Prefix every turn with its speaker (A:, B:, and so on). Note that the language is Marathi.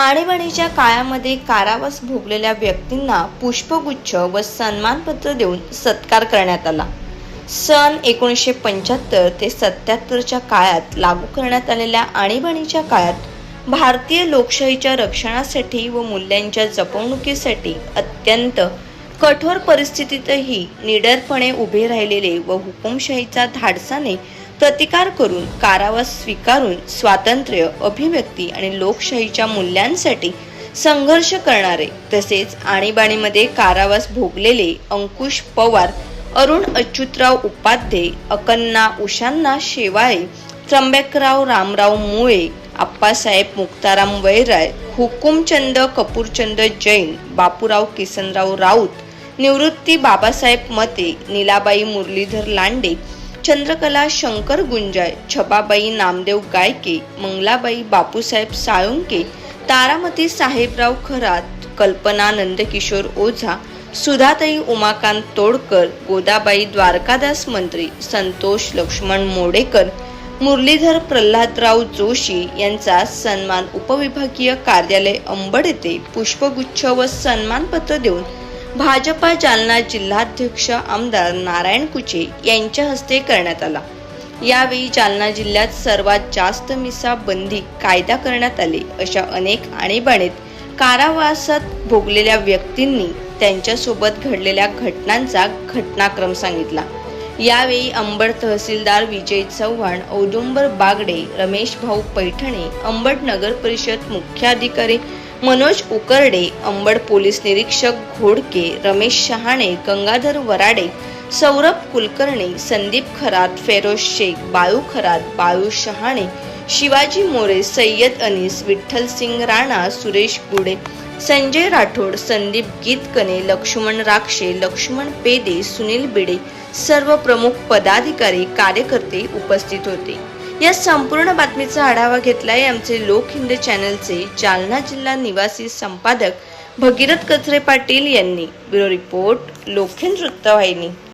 A: आणीबाणीच्या काळामध्ये कारावास भोगलेल्या व्यक्तींना पुष्पगुच्छ व सन्मानपत्र देऊन सत्कार करण्यात आला. सन एकोणीसशे पंच्याहत्तर ते सत्याहत्तरच्या काळात लागू करण्यात आलेल्या आणीबाणीच्या काळात भारतीय लोकशाहीच्या रक्षणासाठी व मूल्यांच्या जपवणुकीसाठी अत्यंत कठोर परिस्थितीतही निडरपणे उभे राहिलेले व हुकुमशाहीचा धाडसाने प्रतिकार करून कारावास स्वीकारून स्वातंत्र्य अभिव्यक्ती आणि लोकशाहीच्या मूल्यांसाठी संघर्ष करणारे तसेच आणीबाणीमध्ये कारावास भोगलेले अंकुश पवार अरुण अच्युतराव उपाध्ये अकन्ना उशांना शेवाळे त्र्यंबकराव रामराव मुळे आप्पासाहेब मुक्ताराम वैराय हुकुमचंद कपूरचंद जैन बापूराव किसनराव राऊत निवृत्ती बाबासाहेब मते नीलाबाई मुरलीधर लांडे चंद्रकला शंकर गुंजाय छबाबाई नामदेव गायके मंगलाबाई बापूसाहेब साळुंके तारामती साहेबराव खरात कल्पना नंदकिशोर ओझा सुधाताई उमाकांत तोडकर गोदाबाई द्वारकादास मंत्री संतोष लक्ष्मण मोडेकर मुरलीधर प्रल्हादराव जोशी यांचा सन्मान उपविभागीय कार्यालय अंबड येथे पुष्पगुच्छ व सन्मानपत्र देऊन भाजपा जालना जिल्हाध्यक्ष आमदार नारायण कुचे यांच्या हस्ते करण्यात आला. यावेळी जालना जिल्ह्यात सर्वात जास्त मिसा बंदी कायदा करण्यात आले अशा अनेक आणीबाणीत कारावासात भोगलेल्या व्यक्तींनी त्यांच्यासोबत घडलेल्या घटनांचा घटनाक्रम सांगितला. यावेळी अंबड तहसीलदार विजय चव्हाण औदुंबर बागडे रमेश भाऊ पैठणे अंबड नगर परिषद मुख्याधिकारी मनोज उकरडे अंबड पोलीस निरीक्षक घोडके रमेश शहाणे गंगाधर वराडे सौरभ कुलकर्णी संदीप खरात फेरोज शेख बाळू खरात बाळू शहाणे शिवाजी मोरे सय्यद अनीस विठ्ठल सिंग राणा सुरेश गुडे संजय राठोड संदीप गीतकने लक्ष्मण राक्षे लक्ष्मण पेदे सुनील बिडे सर्व प्रमुख पदाधिकारी कार्यकर्ते उपस्थित होते. या संपूर्ण बातमीचा आढावा घेतलाय आमचे लोक हिंद चॅनलचे जालना जिल्हा निवासी संपादक भगीरथ कचरे पाटील यांनी. ब्युरो रिपोर्ट लोकहिंद वृत्तवाहिनी.